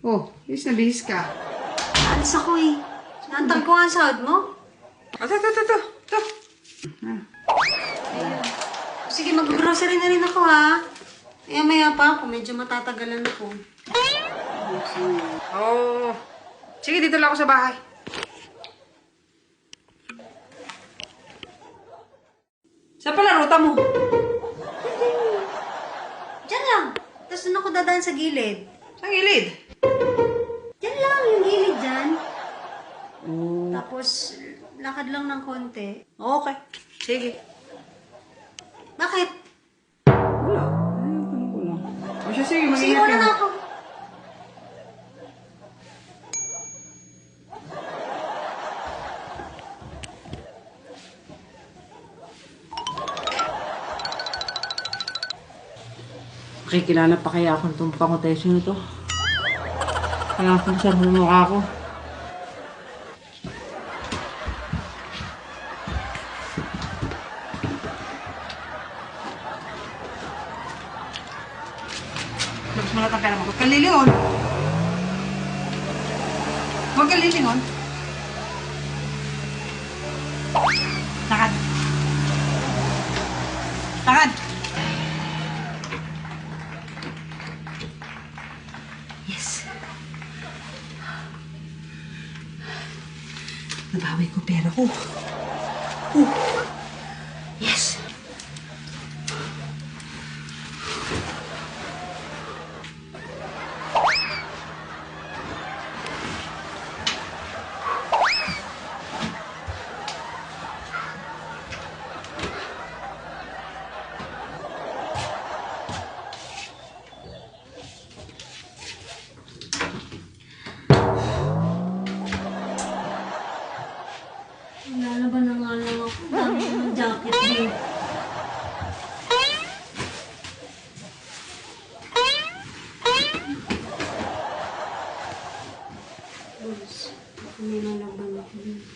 Oh, bis na bis ka. Alis ako eh. Nantag ko nga ang sahod mo. Oh, to, to, to, to. to. Sige, mag-grocery na rin ako ha. Maya maya pa ako, medyo matatagalan ako. Oh. Sige, dito lang ako sa bahay. Saan pala ruta mo? Diyan lang. Tapos doon ako dadaan sa gilid. Sa gilid. Diyan lang, yung gilid dyan. Oh. Tapos, lakad lang ng konti. Okay. Sige. Bakit? Wala. Ano lang. O siya, sige, wala ka. na ako. Makikilala pa kaya akong itong pangutesyo nito? Kaya akong sa mukha ko. Mo na ang pera mo. Huwag kang lilingon. Huwag kang lilingon. Lakad. Lakad. Nabawi ko pera ko. Oh. Nilalaban ako dito.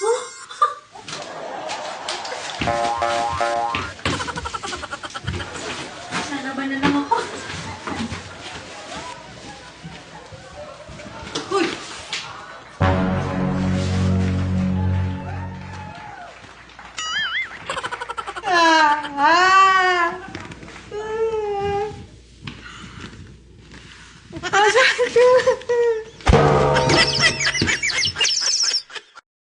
Oh! Sana ba na lang ako? Uy! Ah! Ah! Ah! Ah!